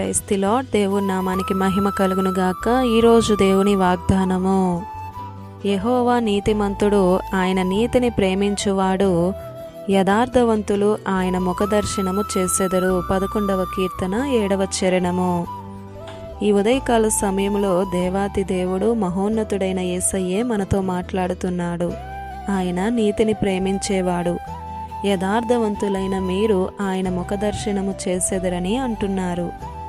క్రైస్తి lord దేవుని నామానికి మహిమ కలుగును గాక. ఈరోజు దేవుని వాగ్దానము. యహోవా నీతిమంతుడు ఆయన నీతిని ప్రేమించువాడు. యథార్థవంతులు ఆయన ముఖదర్శనము చేసెదరు. పదకొండవ కీర్తన ఏడవ చరణము. ఈ ఉదయకాల సమయంలో దేవాతి దేవుడు మహోన్నతుడైన యేసయ్యే మనతో మాట్లాడుతున్నాడు. ఆయన నీతిని ప్రేమించేవాడు. యథార్థవంతులైన మీరు ఆయన ముఖదర్శనము చేసెదరని అంటున్నారు.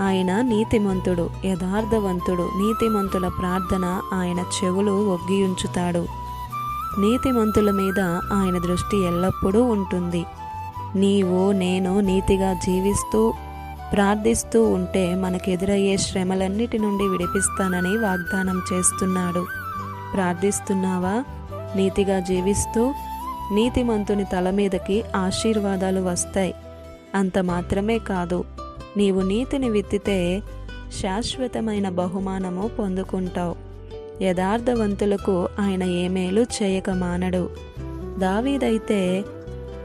ఆయన నీతిమంతుడు యథార్థవంతుడు. నీతిమంతుల ప్రార్థన ఆయన చెవులు ఒగ్గియుంచుతాడు. నీతిమంతుల మీద ఆయన దృష్టి ఎల్లప్పుడూ ఉంటుంది. నీవు నేను నీతిగా జీవిస్తూ ప్రార్థిస్తూ ఉంటే మనకెదురయ్యే శ్రమలన్నిటి నుండి విడిపిస్తానని వాగ్దానం చేస్తున్నాడు. ప్రార్థిస్తున్నావా? నీతిగా జీవిస్తూ నీతిమంతుని తల మీదకి ఆశీర్వాదాలు వస్తాయి. అంత మాత్రమే కాదు నీవు నీతిని విత్తితే శాశ్వతమైన బహుమానము పొందుకుంటావు. యథార్థవంతులకు ఆయన ఏమేలు చేయక మానడు. దావీదైతే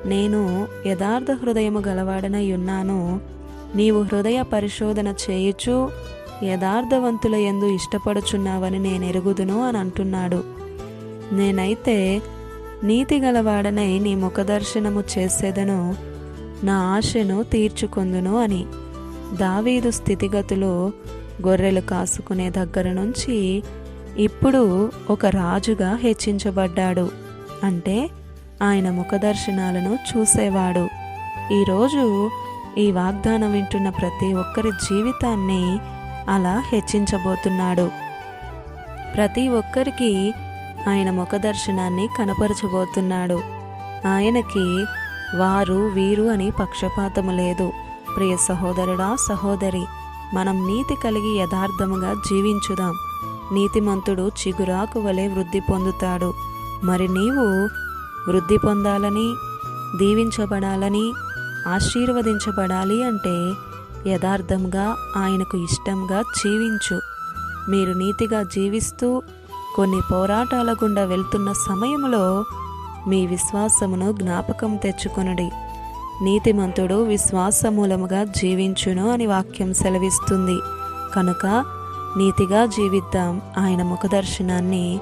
నేను యథార్థ హృదయము గలవాడనై ఉన్నాను. నీవు హృదయ పరిశోధన చేయుచు యథార్థవంతుల ఎందు ఇష్టపడుచున్నావని నేను ఎరుగుదును అని అంటున్నాడు. నేనైతే నీతి గలవాడనై నీ ముఖదర్శనము చేసేదను నా ఆశను తీర్చుకొందును అని. దావీదు స్థితిగతులు గొర్రెలు కాసుకునే దగ్గర నుంచి ఇప్పుడు ఒక రాజుగా హెచ్చించబడ్డాడు. అంటే ఆయన ముఖదర్శనాలను చూసేవాడు. ఈరోజు ఈ వాగ్దానం వింటున్న ప్రతి ఒక్కరి జీవితాన్ని అలా హెచ్చించబోతున్నాడు. ప్రతి ఒక్కరికి ఆయన ముఖదర్శనాన్ని కనపరచబోతున్నాడు. ఆయనకి వారు వీరు అని పక్షపాతము లేదు. ప్రియ సహోదరుడా సహోదరి మనం నీతి కలిగి యథార్థముగా జీవించుదాం. నీతిమంతుడు చిగురాకు వలె వృద్ధి పొందుతాడు. మరి నీవు వృద్ధి పొందాలని దీవించబడాలని ఆశీర్వదించబడాలి అంటే యథార్థంగా ఆయనకు ఇష్టంగా జీవించు. మీరు నీతిగా జీవిస్తూ కొన్ని పోరాటాల గుండా వెళ్తున్న సమయంలో మీ విశ్వాసమును జ్ఞాపకం తెచ్చుకొనుడి. నీతిమంతుడు విశ్వాసమూలముగా జీవించును అని వాక్యం సెలవిస్తుంది. కనుక నీతిగా జీవిద్దాం. ఆయన ముఖదర్శనాన్ని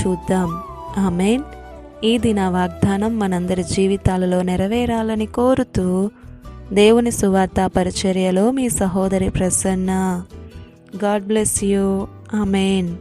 చూద్దాం. ఆమెన్. ఈ దిన వాగ్దానం మనందరి జీవితాలలో నెరవేరాలని కోరుతూ దేవుని సువార్త పరిచర్యలో మీ సహోదరి Prasanna. God bless you. Amen.